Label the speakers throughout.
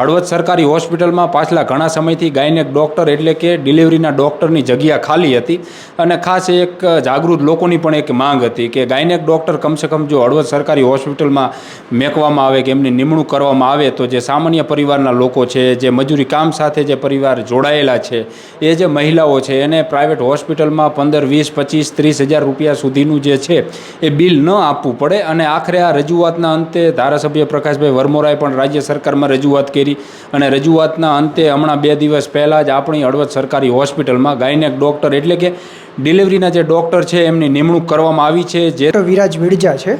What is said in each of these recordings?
Speaker 1: હળવદ સરકારી હોસ્પિટલમાં પાછલા ઘણા સમયથી ગાયનેક ડૉક્ટર એટલે કે ડિલિવરીના ડૉક્ટરની જગ્યા ખાલી હતી અને ખાસ એક જાગૃત લોકોની પણ એક માંગ હતી કે ગાયનેક ડૉક્ટર કમસે કમ જો હળવદ સરકારી હોસ્પિટલમાં મેકવામાં આવે કે એમની નિમણૂક કરવામાં આવે તો જે સામાન્ય પરિવારના લોકો છે, જે મજૂરી કામ સાથે જે પરિવાર જોડાયેલા છે, એ જે મહિલાઓ છે, એને પ્રાઇવેટ હોસ્પિટલમાં પંદર, વીસ, પચીસ, ત્રીસ હજાર રૂપિયા સુધીનું જે છે, એ બિલ ન આપવું પડે અને આખરે આ રજૂઆતના અંતે ધારાસભ્ય પ્રકાશભાઈ વરમોરાએ પણ રાજ્ય સરકારમાં રજૂઆત કરી અને રજૂઆતના અંતે હમણાં બે દિવસ પહેલાં જ આપણી હળવદ સરકારી હોસ્પિટલમાં ગાયનેક ડૉક્ટર એટલે કે ડિલિવરીના જે ડૉક્ટર છે એમની નિમણૂક કરવામાં આવી છે જે
Speaker 2: વિરાજ વિડજા છે.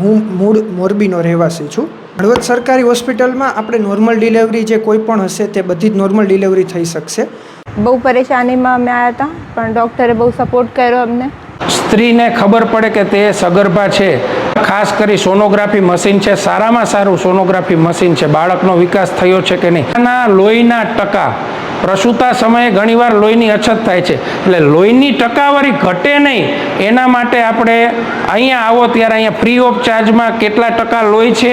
Speaker 2: હું મૂળ મોરબીનો રહેવાસી છું. હળવદ સરકારી હોસ્પિટલમાં આપણે નોર્મલ ડિલિવરી જે કોઈ પણ હશે તે બધી જ નોર્મલ ડિલિવરી થઈ શકશે.
Speaker 3: બહુ પરેશાનીમાં અમે આવ્યા હતા પણ ડૉક્ટરે બહુ સપોર્ટ કર્યો અમને.
Speaker 4: સ્ત્રીને ખબર પડે કે તે સગર્ભા છે. ખાસ કરી સોનોગ્રાફી મશીન છે, સારામાં સારું સોનોગ્રાફી મશીન છે. બાળકનો વિકાસ થયો છે કે નહીં? લોહીના ટકા પ્રસૂતા સમયે ઘણીવાર લોહીની અછત થાય છે. એટલે લોહીની ટકાવારી ઘટે નહીં, એના માટે આપણે અહીંયા આવો ત્યારે અહીંયા ફ્રી ઓફ ચાર્જમાં કેટલા ટકા લોહી છે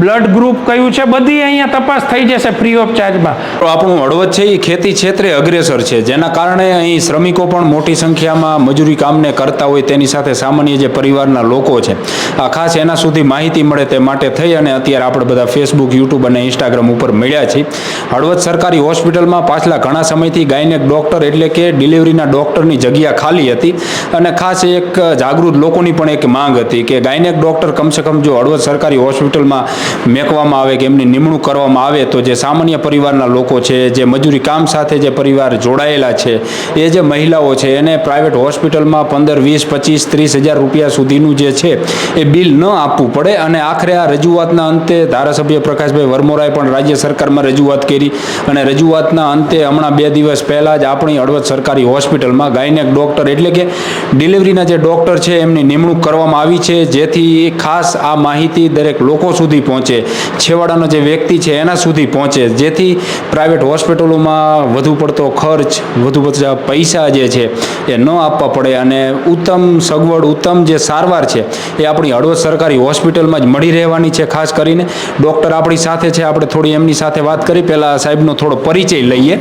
Speaker 4: બ્લડ ગ્રુપ કયું છે, બધી અહીંયા તપાસ થઈ જશે ફ્રી ઓફ ચાર્જમાં
Speaker 1: આપણું હળવદ છે એ ખેતી ક્ષેત્રે અગ્રેસર છે, જેના કારણે અહીં શ્રમિકો પણ મોટી સંખ્યામાં મજૂરી કામને કરતા હોય તેની સાથે સામાન્ય જે પરિવારના લોકો છે. આ ખાસ એના સુધી માહિતી મળે તે માટે થઈ અને અત્યારે આપણે બધા ફેસબુક યુટ્યુબ અને ઇન્સ્ટાગ્રામ ઉપર મળ્યા છીએ. હળવદ સરકારી હોસ્પિટલમાં પાછલા ઘણા સમયથી ગાયનેક ડૉક્ટર એટલે કે ડિલિવરીના ડૉક્ટરની જગ્યા ખાલી હતી અને ખાસ એક જાગૃત લોકોની પણ એક માંગ હતી કે ગાયનેક ડૉક્ટર કમસે કમ જો હળવદ સરકારી હોસ્પિટલમાં મેકવામાં આવે કે એમની નિમણૂક કરવામાં આવે તો જે સામાન્ય પરિવારના લોકો છે, જે મજૂરી કામ સાથે જે પરિવાર જોડાયેલા છે, એ જે મહિલાઓ છે, એને પ્રાઇવેટ હોસ્પિટલમાં પંદર, વીસ, પચીસ, ત્રીસ હજાર રૂપિયા સુધીનું જે છે, એ બિલ ન આપવું પડે અને આખરે આ રજૂઆતના અંતે ધારાસભ્ય પ્રકાશભાઈ વરમોરાએ પણ રાજ્ય સરકારમાં રજૂઆત કરી અને રજૂઆતના અંતે હમણાં બે દિવસ પહેલાં જ આપણી હળવદ સરકારી હોસ્પિટલમાં ગાયનેક ડૉક્ટર એટલે કે ડિલિવરીના જે ડૉક્ટર છે, એમની નિમણૂક કરવામાં આવી છે, જેથી ખાસ આ માહિતી દરેક લોકો સુધી પહોંચે. છેવાડાનો જે વ્યક્તિ છે, એના સુધી પહોંચે. જેથી પ્રાઇવેટ હોસ્પિટલોમાં વધુ પડતો ખર્ચ, વધુ પડતા પૈસા જે છે, એ ન આપવા પડે. અને ઉત્તમ સગવડ, ઉત્તમ જે સારવાર છે, એ આપણી હળવદ સરકારી હોસ્પિટલમાં જ મળી રહેવાની છે, ખાસ કરીને. ડૉક્ટર આપણી સાથે છે, આપણે થોડી એમની સાથે વાત કરી. પહેલાં સાહેબનો થોડો પરિચય લઈએ.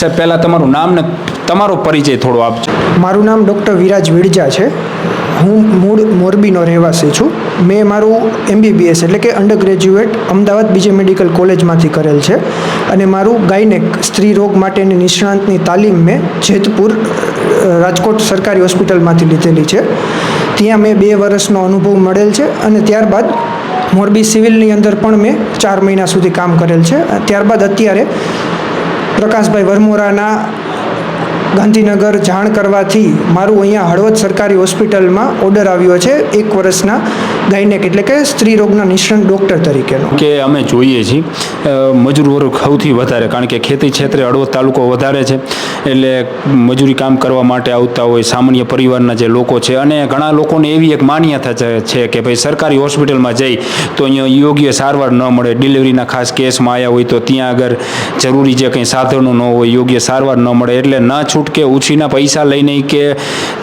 Speaker 1: સાહેબ, પહેલાં તમારું નામ ને તમારો પરિચય થોડો આપજો.
Speaker 2: મારું નામ ડૉક્ટર વિરાજ વિડજા છે. હું મૂળ મોરબીનો રહેવાસી છું. મેં મારું એમબીબીએસ એટલે કે અંડર ગ્રેજ્યુએટ અમદાવાદ બીજે મેડિકલ કોલેજમાંથી કરેલ છે અને મારું ગાયનેક સ્ત્રી રોગ માટેની નિષ્ણાંતની તાલીમ મેં જેતપુર રાજકોટ સરકારી હોસ્પિટલમાંથી લીધેલી છે. ત્યાં મેં બે વર્ષનો અનુભવ મળેલ છે અને ત્યારબાદ મોરબી સિવિલની અંદર પણ મેં ચાર મહિના સુધી કામ કરેલ છે. ત્યારબાદ અત્યારે પ્રકાશભાઈ વરમોરાના ગાંધીનગર જાણ કરવાથી મારું અહીંયા હળવદ સરકારી હોસ્પિટલમાં ઓર્ડર આવ્યો છે એક વર્ષના ગાયનેક એટલે કે સ્ત્રી રોગના નિષ્ણાત ડૉક્ટર તરીકેનો.
Speaker 1: કે અમે જોઈએ છીએ. મજૂર વર્ગ સૌથી વધારે, કારણ કે ખેતી ક્ષેત્રે હળવદ તાલુકો વધારે છે. એટલે મજૂરી કામ કરવા માટે આવતા હોય સામાન્ય પરિવારના જે લોકો છે, અને ઘણા લોકોને એવી એક માન્યતા છે કે ભાઈ સરકારી હોસ્પિટલમાં જઈ તો અહીંયા યોગ્ય સારવાર ન મળે, ડિલિવરીના ખાસ કેસમાં આવ્યા હોય તો ત્યાં આગળ જરૂરી જે કંઈ સાધનો ન હોય, યોગ્ય સારવાર ન મળે, એટલે ન છૂટકે ઉછીના પૈસા લઈને કે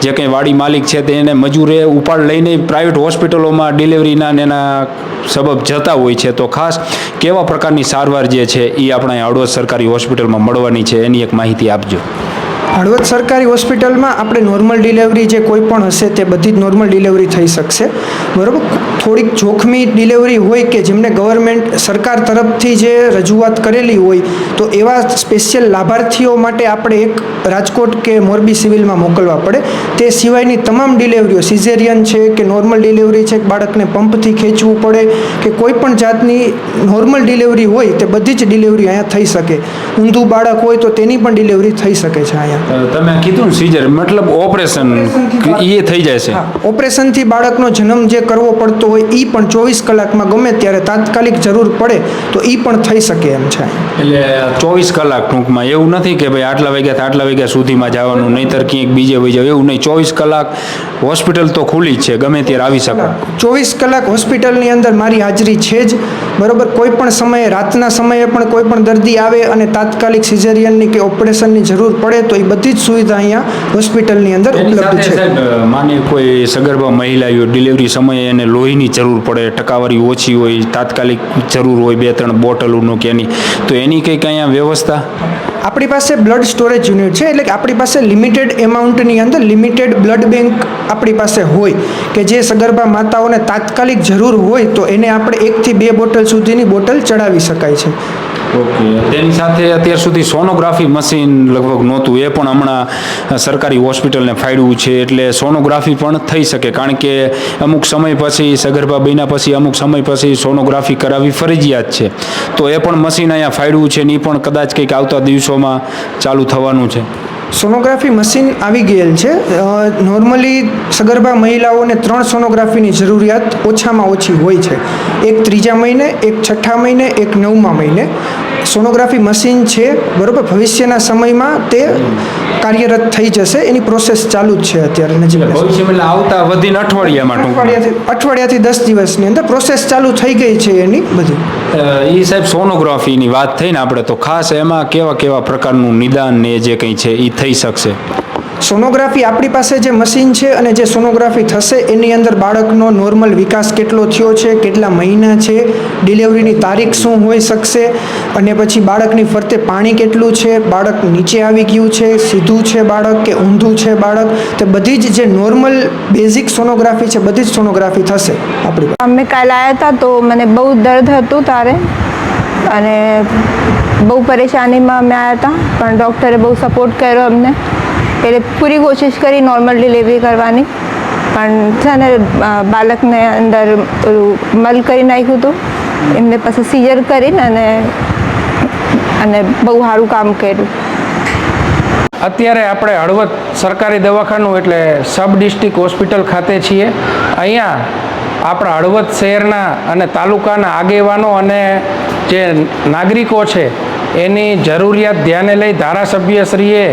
Speaker 1: જે કંઈ વાડી માલિક છે તેને મજૂરે ઉપાડ લઈને પ્રાઇવેટ હોસ્પિટલોમાં ડિલિવરીના એના સબબ જતા હોય છે. તો ખાસ કેવા પ્રકારની સારવાર જે છે એ આપણે હળવદ સરકારી હોસ્પિટલમાં મળવાની છે એની એક માહિતી આપજો.
Speaker 2: હળવદ સરકારી હોસ્પિટલમાં આપણે નોર્મલ ડિલિવરી જે કોઈ પણ હશે તે બધી જ નોર્મલ ડિલિવરી થઈ શકશે. બરાબર? થોડીક જોખમી ડિલિવરી હોય કે જેમને ગવર્મેન્ટ સરકાર તરફથી જે રજૂઆત કરેલી હોય તો એવા સ્પેશિયલ લાભાર્થીઓ માટે આપણે એક રાજકોટ કે મોરબી સિવિલમાં મોકલવા પડે. તે સિવાયની તમામ ડિલિવરીઓ સિઝેરિયન છે કે નોર્મલ ડિલિવરી છે બાળકને પંપથી ખેંચવું પડે કે કોઈ પણ જાતની નોર્મલ ડિલિવરી હોય તે બધી જ ડિલિવરી અહીંયા થઈ શકે. ઊંધું બાળક હોય તો તેની પણ ડિલિવરી થઈ શકે છે અહીંયા.
Speaker 1: તમે કીધું ને સીઝર મતલબ ઓપરેશન એ થઈ જાય છે.
Speaker 2: ઓપરેશનથી બાળકનો જન્મ જે કરવો પડતો હોય એ પણ ચોવીસ કલાકમાં ગમે ત્યારે તાત્કાલિક જરૂર પડે તો એ પણ થઈ શકે એમ છે.
Speaker 1: એટલે ચોવીસ કલાક ટૂંકમાં એવું નથી કે ભાઈ આટલા વાગ્યા આટલા વાગ્યા સુધીમાં જવાનું નહીંતર ક્યાંક બીજે વહી જાવ એવું નહીં. ચોવીસ કલાક હોસ્પિટલ તો ખુલ્લી જ છે ગમે ત્યારે આવી શકો.
Speaker 2: ચોવીસ કલાક હોસ્પિટલની અંદર મારી હાજરી છે જ. બરોબર કોઈ પણ સમયે રાતના સમયે પણ કોઈ પણ દર્દી આવે અને તાત્કાલિક સિઝેરિયનની કે ઓપરેશનની જરૂર પડે તો એ બધી જ સુવિધા અહીંયા હોસ્પિટલની અંદર ઉપલબ્ધ છે.
Speaker 1: માની કોઈ સગર્ભા મહિલાઓ ડિલિવરી સમયે એને લોહીની જરૂર પડે, ટકાવારી ઓછી હોય, તાત્કાલિક જરૂર હોય, બે ત્રણ બોટલોનું કે એની. તો એની કંઈક અહીંયા વ્યવસ્થા?
Speaker 2: આપણી પાસે બ્લડ સ્ટોરેજ યુનિટ છે, એટલે કે આપણી પાસે લિમિટેડ એમાઉન્ટની અંદર લિમિટેડ બ્લડ બેંક આપણી પાસે હોય, કે જે સગર્ભા માતાઓને તાત્કાલિક જરૂર હોય, તો એને આપણે એકથી બે બોટલ સુધીની બોટલ ચડાવી શકાય છે.
Speaker 1: ઓકે, તેની સાથે અત્યાર સુધી સોનોગ્રાફી મશીન લગભગ નહોતું, એ પણ હમણાં સરકારી હોસ્પિટલને ફાળ્યું છે, એટલે સોનોગ્રાફી પણ થઈ શકે, કારણ કે અમુક સમય પછી, સગર્ભા બન્યા પછી, અમુક સમય પછી સોનોગ્રાફી કરાવવી ફરજિયાત છે. તો એ પણ મશીન અહીંયા ફાળ્યું છે, ને એ પણ કદાચ કંઈક આવતા દિવસોમાં ચાલુ થવાનું છે.
Speaker 2: સોનોગ્રાફી મશીન આવી ગયેલ છે. નોર્મલી સગર્ભા મહિલાઓને ત્રણ સોનોગ્રાફીની જરૂરિયાત ઓછામાં ઓછી હોય છે. એક ત્રીજા મહિને, એક છઠ્ઠા મહિને, એક નવમા મહિને. સોનોગ્રાફી મશીન છે બરોબર? ભવિષ્યના સમયમાં તે કાર્યરત થઈ જશે. એની પ્રોસેસ ચાલુ જ છે અત્યારે નજીક
Speaker 1: ભવિષ્યમાં આવતા વધીને અઠવાડિયામાં
Speaker 2: અઠવાડિયાથી અઠવાડિયાથી દસ દિવસની અંદર પ્રોસેસ ચાલુ થઈ ગઈ છે એની બધી.
Speaker 1: એ સાહેબ સોનોગ્રાફીની વાત થઈને આપણે તો ખાસ એમાં કેવા કેવા પ્રકારનું નિદાન ને જે કંઈ છે એ થઈ શકશે?
Speaker 2: સોનોગ્રાફી આપણી પાસે જે મશીન છે અને જે સોનોગ્રાફી થશે, એની અંદર બાળકનો નોર્મલ વિકાસ કેટલો થયો છે, કેટલા મહિના છે, ડિલિવરીની તારીખ શું હોઈ શકશે, અને પછી બાળકની ફરતે પાણી કેટલું છે, બાળક નીચે આવી ગયું છે, સીધું છે બાળક કે ઊંધું છે બાળક, તે બધી જ જે નોર્મલ બેઝિક સોનોગ્રાફી છે, બધી જ સોનોગ્રાફી થશે આપણી
Speaker 3: અમે કાલે આવ્યા હતા તો મને બહુ દર્દ હતું તારે, અને બહુ પરેશાનીમાં અમે આવ્યા હતા, પણ ડૉક્ટરે બહુ સપોર્ટ કર્યો અમને. એટલે પૂરી કોશિશ કરી નોર્મલ ડિલિવરી કરવાની. પણ છે ને બાળકને અંદર મલ કરી નાખ્યું હતું. એમને પછી સીઝર કરીને અને અને બહુ સારું કામ કર્યું.
Speaker 4: અત્યારે આપણે હળવદ સરકારી દવાખાનું એટલે સબ ડિસ્ટ્રિક્ટ હોસ્પિટલ ખાતે છીએ. અહીંયા આપણા હળવદ શહેરના અને તાલુકાના આગેવાનો અને જે નાગરિકો છે, એની જરૂરિયાત ધ્યાને લઈ ધારાસભ્યશ્રીએ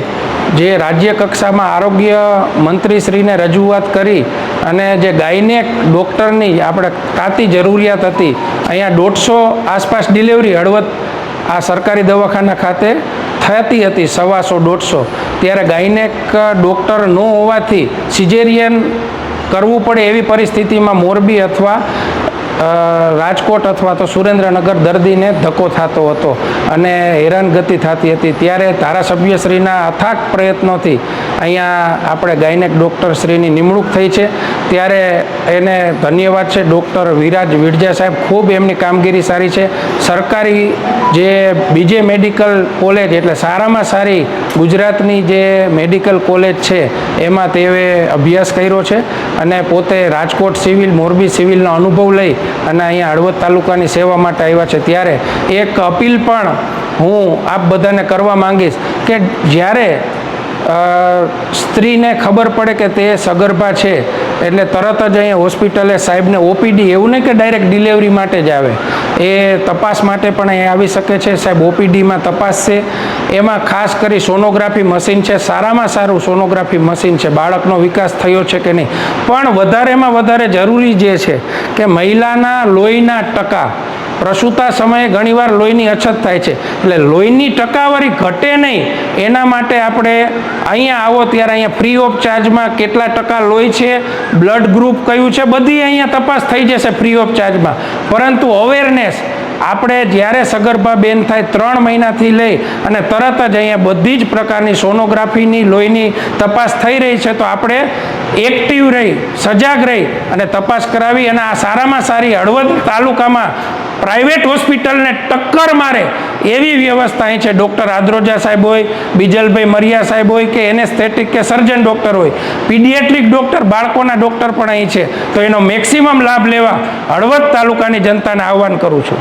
Speaker 4: જે રાજ્ય કક્ષામાં આરોગ્ય મંત્રીશ્રીને રજૂઆત કરી અને જે ગાયનેક ડૉક્ટરની આપણે તાતી જરૂરિયાત હતી, અહીંયા દોઢસો આસપાસ ડિલિવરી હળવદ આ સરકારી દવાખાના ખાતે થતી હતી, સવાસો દોઢસો. ત્યારે ગાયનેક ડૉક્ટર ન હોવાથી સિઝેરિયન કરવું પડે એવી પરિસ્થિતિમાં મોરબી અથવા રાજકોટ અથવા તો સુરેન્દ્રનગર દર્દીને ધક્કો થતો હતો અને હેરાનગતિ થતી હતી. ત્યારે ધારાસભ્યશ્રીના અથાગ પ્રયત્નોથી અહીંયા આપણે ગાયનેક ડૉક્ટરશ્રીની નિમણૂક થઈ છે. ત્યારે એને ધન્યવાદ છે. ડૉક્ટર વિરાજ વિરજા સાહેબ ખૂબ એમની કામગીરી સારી છે. સરકારી જે બીજે મેડિકલ કોલેજ એટલે સારામાં સારી ગુજરાતની જે મેડિકલ કોલેજ છે એમાં તેઓએ અભ્યાસ કર્યો છે અને પોતે રાજકોટ સિવિલ, મોરબી સિવિલનો અનુભવ લઈ અને અહીંયા હળવદ તાલુકાની સેવા માટે આવ્યા છે. ત્યારે એક અપીલ પણ હું આપ બધાને કરવા માંગીશ કે જ્યારે સ્ત્રીને ખબર પડે કે તે સગર્ભા છે એટલે તરત જ અહીંયા હોસ્પિટલે સાહેબને ઓપીડી એવું નહીં કે ડાયરેક્ટ ડિલિવરી માટે જ આવે. એ તપાસ માટે પણ અહીંયા આવી શકે છે. સાહેબ, ઓપીડીમાં તપાસ છે. એમાં ખાસ કરી સોનોગ્રાફી મશીન છે. સારામાં સારું સોનોગ્રાફી મશીન છે. બાળકનો વિકાસ થયો છે કે નહીં? પણ વધારેમાં વધારે જરૂરી જે છે કે મહિલાના લોહીના ટકા પ્રસૂતા સમયે ઘણીવાર લોહીની અછત થાય છે. એટલે લોહીની ટકાવારી ઘટે નહીં, એના માટે આપણે અહીંયા આવો ત્યારે અહીંયા ફ્રી ઓફ ચાર્જમાં કેટલા ટકા લોહી છે બ્લડ ગ્રુપ કયું છે, બધી અહીંયા તપાસ થઈ જશે ફ્રી ઓફ ચાર્જમાં પરંતુ અવેરનેસ આપણે જ્યારે સગર્ભા બેન થાય ત્રણ મહિનાથી લઈ અને તરત જ અહીંયા બધી જ પ્રકારની સોનોગ્રાફીની લોહીની તપાસ થઈ રહી છે, તો આપણે એક્ટિવ રહી, સજાગ રહી અને તપાસ કરાવી અને આ સારામાં સારી હળવદ તાલુકામાં પ્રાઇવેટ હોસ્પિટલને ટક્કર મારે એવી વ્યવસ્થા અહીં છે, ડૉક્ટર આદ્રોજા સાહેબ હોય, બીજલભાઈ મરિયા સાહેબ હોય કે એનેસ્થેટિક કે સર્જન ડૉક્ટર હોય, પીડિયાટ્રિક ડૉક્ટર, બાળકોના ડૉક્ટર પણ અહીં છે, તો એનો મેક્સિમમ લાભ લેવા હળવદ તાલુકાની જનતાને આહવાન કરું છું.